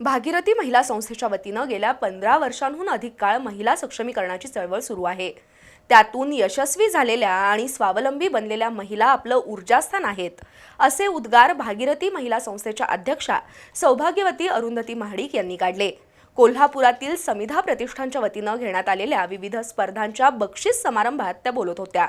भागीरथी महिला संस्थेच्या वतीनं गेल्या पंधरा वर्षांहून अधिक काळ महिला सक्षमीकरणाची चळवळ सुरू आहे. त्यातून यशस्वी झालेल्या आणि स्वावलंबी बनलेल्या महिला आपलं ऊर्जास्थान आहेत असे उद्गार भागीरथी महिला संस्थेच्या अध्यक्षा सौभाग्यवती अरुंधती महाडिक यांनी काढले. कोल्हापुरातील समिधा प्रतिष्ठानच्या वतीनं घेण्यात आलेल्या विविध स्पर्धांच्या बक्षीस समारंभात त्या बोलत होत्या.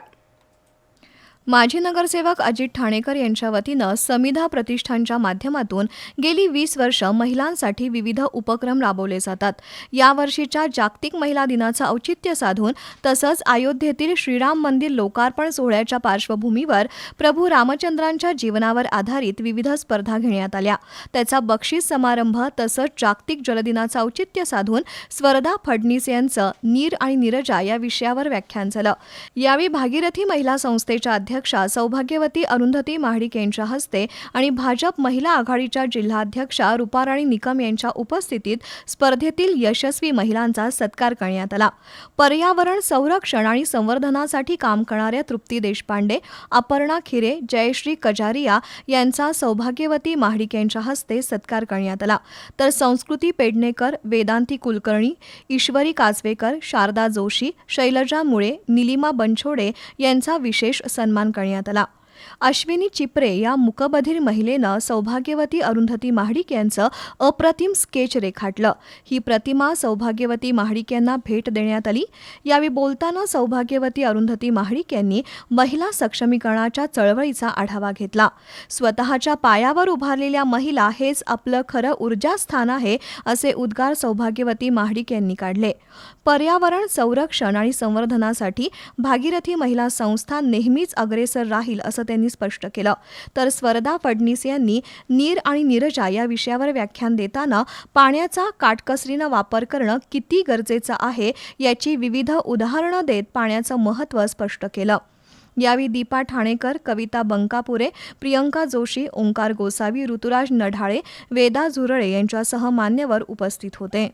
माजी नगरसेवक अजित ठाणेकर यांच्या वतीनं समिधा प्रतिष्ठानच्या माध्यमातून गेली वीस वर्ष महिलांसाठी विविध उपक्रम राबवले जातात. यावर्षीच्या जागतिक महिला दिनाचं औचित्य साधून तसंच अयोध्येतील श्रीराम मंदिर लोकार्पण सोहळ्याच्या पार्श्वभूमीवर प्रभू रामचंद्रांच्या जीवनावर आधारित विविध स्पर्धा घेण्यात आल्या. त्याचा बक्षीस समारंभ तसंच जागतिक जलदिनाचं औचित्य साधून स्वरदा फडणीस यांचं नीर आणि नीरजा या विषयावर व्याख्यान झालं. यावेळी भागीरथी महिला संस्थेच्या अध्यक्ष सौभाग्यवती अरुंधती महाडिक यांच्या हस्ते आणि भाजप महिला आघाडीच्या जिल्हाध्यक्षा रुपाराणी निकम यांच्या उपस्थितीत स्पर्धेतील यशस्वी महिलांचा सत्कार करण्यात आला. पर्यावरण संरक्षण आणि संवर्धनासाठी काम करणाऱ्या तृप्ती देशपांडे अपर्णा खिरे जयश्री कजारिया यांचा सौभाग्यवती महाडिक यांच्या हस्ते सत्कार करण्यात आला. तर संस्कृती पेडणेकर वेदांती कुलकर्णी ईश्वरी काजवेकर शारदा जोशी शैलजा मुळे निलिमा बनछोडे यांचा विशेष सन्मान सन्मान करण्यात आला. अश्विनी चिपरे या मुकबधीर महिलेनं सौभाग्यवती अरुंधती महाडिक यांचं अप्रतिम स्केच रेखाटलं. ही प्रतिमा सौभाग्यवती महाडिक यांना भेट देण्यात आली. यावेळी बोलताना सौभाग्यवती अरुंधती महाडिक यांनी महिला सक्षमीकरणाच्या चळवळीचा आढावा घेतला. स्वतःच्या पायावर उभारलेल्या महिला हेच आपलं खरं ऊर्जास्थान आहे असे उद्गार सौभाग्यवती महाडिक यांनी काढले. पर्यावरण संरक्षण आणि संवर्धनासाठी भागीरथी महिला संस्था नेहमीच अग्रेसर राहील असं त्यांनी स्पष्ट केलं. तर स्वरदा फडणीस यांनी नीर आणि नीरजा या विषयावर व्याख्यान देताना पाण्याचा काटकसरीनं वापर करणं किती गरजेचं आहे याची विविध उदाहरणं देत पाण्याचं महत्त्व स्पष्ट केलं. यावेळी दीपा ठाणेकर कविता बंकापुरे प्रियंका जोशी ओंकार गोसावी ऋतुराज नढाळे वेदा झुरळे यांच्यासह मान्यवर उपस्थित होते.